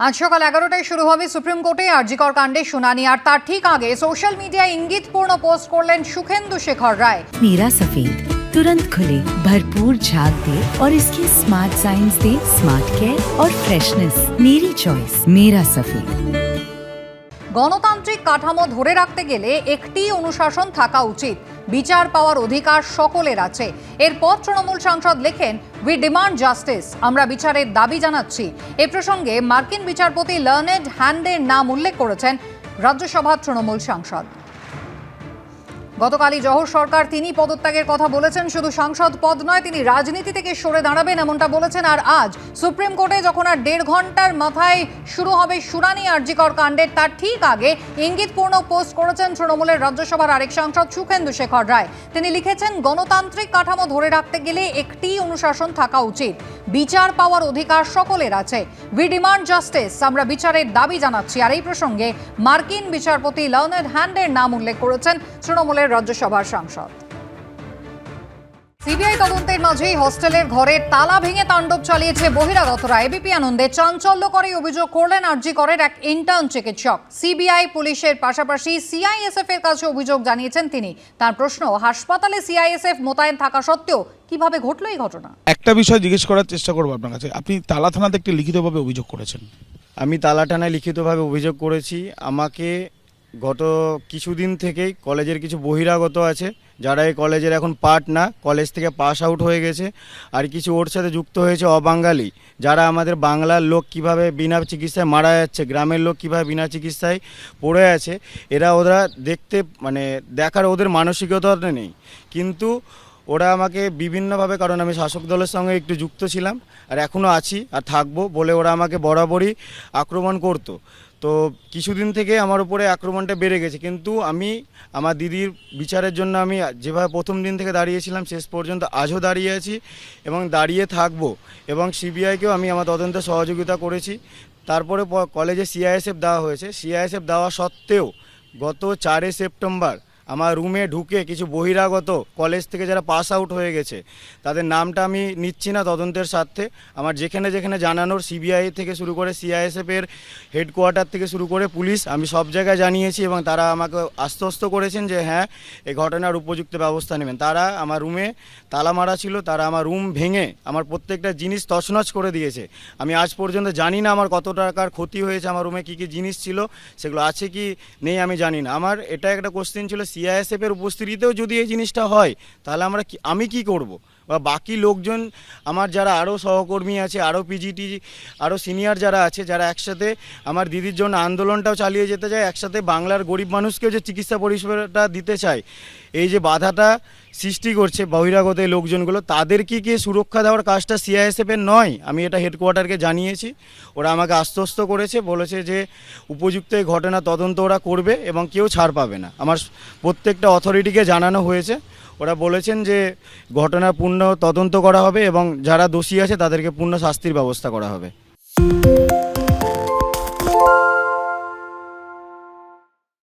আজ সকাল এগারোটায় শুরু হবে সুপ্রিম কোর্টে আরজিকর কাণ্ডে শুনানি আর তার ঠিক আগে সোশ্যাল মিডিয়ায় ইঙ্গিতপূর্ণ পোস্ট করলেন সুখেন্দু শেখর রায় मेरा सफेद तुरंत खुले भरपूर झाग दे और इसकी स्मार्ट साइंस दे स्मार्ट केयर और फ्रेशनेस मेरी चॉइस मेरा सफेद গণতান্ত্রিক কাঠামো ধরে রাখতে গেলে একটি অনুশাসন থাকা উচিত। বিচার পাওয়ার অধিকার সকলের আছে। এরপর তৃণমূল সাংসদ লেখেন উই ডিমান্ড জাস্টিস আমরা বিচারের দাবি জানাচ্ছি। এ প্রসঙ্গে মার্কিন বিচারপতি লার্নেড হ্যান্ডের নাম উল্লেখ করেছেন রাজ্যসভার তৃণমূল সাংসদ। গতকালই জহর সরকার তিনি পদত্যাগের কথা বলেছেন। শুধু সাংসদ পদ নয়, তিনি রাজনীতি থেকে সরে দাঁড়াবেন এমনটা বলেছেন। আর আজ সুপ্রিম কোর্টে যখন আর দেড় ঘণ্টার মাথায় শুরু হবে শুনানি আরজিকর কাণ্ডের, তার ঠিক আগে ইঙ্গিতপূর্ণ পোস্ট করেছেন তৃণমূলের রাজ্যসভার আরেক সাংসদ সুখেন্দু শেখর রায়। তিনি লিখেছেন, গণতান্ত্রিক কাঠামো ধরে রাখতে গেলে একটি অনুশাসন থাকা উচিত। বিচার পাওয়ার অধিকার সকলের আছে। উই ডিমান্ড জাস্টিস আমরা বিচারের দাবি জানাচ্ছি। আর এই প্রসঙ্গে মার্কিন বিচারপতি লার্নেড হ্যান্ডের নাম উল্লেখ করেছেন। তৃণমূলের রাজ্যসভার সাংসদ। সিবিআই তদন্তের মাঝেই হোস্টেলের ঘরের তালা ভেঙে তাণ্ডব চালিয়েছে বহিরাগতরা। এবিপি আনন্দে চাঞ্চল্যকরী অভিযোগ করলেন আরজি করের এক ইন্টার্ন চিকিৎসক। সিবিআই পুলিশের পাশাপাশি সিআইএসএফ এর কাছে অভিযোগ জানিয়েছেন তিনি। তার প্রশ্ন হাসপাতালে সিআইএসএফ মোতায়েন থাকা সত্ত্বেও কীভাবে ঘটল এই ঘটনা? একটা বিষয় জিজ্ঞেস করার চেষ্টা করব আপনার কাছে। আপনি তালা থানাতে একটি লিখিতভাবে অভিযোগ করেছেন। আমি তালাটানায় লিখিতভাবে অভিযোগ করেছি। আমাকে গত কিছুদিন থেকেই কলেজের কিছু বহিরাগত আছে, যারা এই কলেজের এখন পার্ট না, কলেজ থেকে পাস আউট হয়ে গেছে। আর কিছু ওর সাথে যুক্ত হয়েছে অবাঙালি যারা আমাদের বাংলার লোক কীভাবে বিনা চিকিৎসায় মারা যাচ্ছে, গ্রামের লোক কীভাবে বিনা চিকিৎসায় পড়ে আছে, এরা ওরা দেখতে মানে দেখার ওদের মানসিকতা নেই। কিন্তু ওরা আমাকে বিভিন্নভাবে, কারণ আমি শাসক দলের সঙ্গে একটু যুক্ত ছিলাম, আর এখনও আছি আর থাকব বলে ওরা আমাকে বরাবরই আক্রমণ করতো। তো কিছুদিন থেকে আমার উপরে আক্রমণটা বেড়ে গেছে, কিন্তু আমি, আমার দিদির বিচারের জন্য আমি যেভাবে প্রথম দিন থেকে দাঁড়িয়েছিলাম, শেষ পর্যন্ত আজও দাঁড়িয়ে আছি এবং দাঁড়িয়ে থাকব এবং সিবিআইকেও আমি আমার তদন্তে সহযোগিতা করেছি। তারপরে কলেজে সিআইএসএফ দেওয়া হয়েছে। সিআইএসএফ দেওয়া সত্ত্বেও গত চারে সেপ্টেম্বর আমার রুমে ঢুকে কিছু বহিরাগত কলেজ থেকে যারা পাস আউট হয়ে গেছে, তাদের নামটা আমি নিচ্ছি না তদন্তের স্বার্থে। আমার যেখানে যেখানে জানানোর সিবিআই থেকে শুরু করে সিআইএসএফ এর হেডকোয়ার্টার থেকে শুরু করে পুলিশ, আমি সব জায়গায় জানিয়েছি এবং তারা আমাকে আশ্বস্ত করেছেন যে হ্যাঁ এই ঘটনার উপযুক্ত ব্যবস্থা নেবেন। তারা আমার রুমে তালা মারা ছিল, তারা আমার রুম ভেঙে আমার প্রত্যেকটা জিনিস তছনছ করে দিয়েছে। আমি আজ পর্যন্ত জানি না আমার কত টাকার ক্ষতি হয়েছে, আমার রুমে কী কী জিনিস ছিল, সেগুলো আছে কি নেই আমি জানি না। আমার এটা একটা কোশ্চেন ছিল সিআইএসএফ এর উপস্থিতিতেও যদি এই জিনিসটা হয় তাহলে আমরা আমি কি করব? বা বাকি লোকজন আমার যারা আরও সহকর্মী আছে, আরও পিজিটি আরও সিনিয়র যারা আছে, যারা একসাথে আমার দিদির জন্য আন্দোলনটাও চালিয়ে যেতে চায়, একসাথে বাংলার গরিব মানুষকেও যে চিকিৎসা পরিষেবাটা দিতে চায়, এই যে বাধাটা সৃষ্টি করছে বহিরাগত লোকজনগুলো তাদেরকে কি সুরক্ষা দেওয়ার কাজটা সিআইএসএফ এর নয়? আমি এটা হেডকোয়ার্টারকে জানিয়েছি। ওরা আমাকে আশ্বস্ত করেছে, বলেছে যে উপযুক্ত এই ঘটনা তদন্ত ওরা করবে এবং কেউ ছাড় পাবে না। আমার প্রত্যেকটা অথরিটিকে জানানো হয়েছে। ওরা বলেছেন যে ঘটনার পূর্ণ তদন্ত করা হবে এবং যারা দোষী আছে তাদেরকে পূর্ণ শাস্তির ব্যবস্থা করা হবে।